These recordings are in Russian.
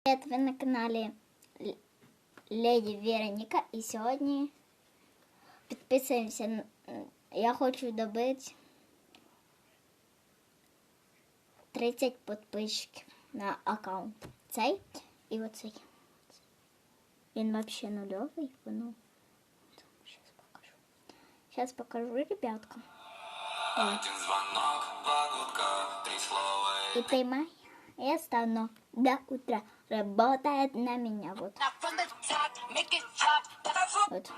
Привет, ви на каналі Л- Леді Вероніка. І сьогодні підписуємося. на- Я хочу добити 30 підписчиків на аккаунт. Цей і оцей. Він взагалі нульовий. Воно. Зараз покажу. Зараз покажу, ребятка. Один звонок, два гудка, три слова и И поймай. Я стану до утра. Работает на меня вот. Вот.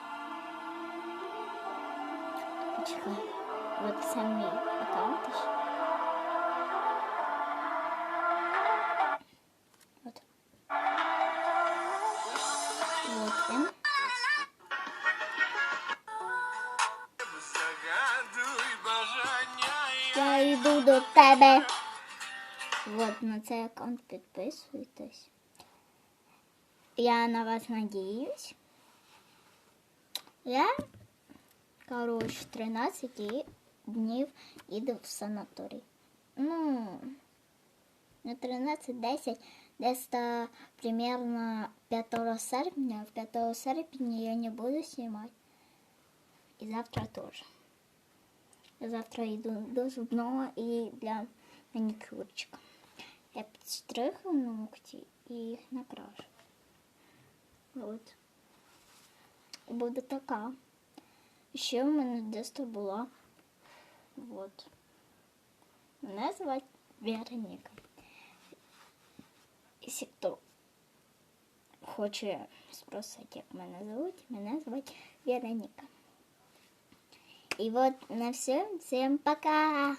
Вот сами аккаунты. Вот. Вот он. Я йду до тебе. Вот на цей аккаунт підписуйтесь. Я на вас надіюсь. Я, коротше, 13 і- днів їду в санаторій. Ну, не 13, 10, десь та примерно 5 серпня. В 5 серпня я не буду знімати. І завтра теж. Я завтра йду до зубного і для манікюрчика. Я підстригу ногті і їх накрашу. От. Буде така. Ще в мене десь була. От. Мене звати Вероніка. Якщо хто хоче спросити, як мене звуть, мене звати Вероніка. И вот на все. Всем пока.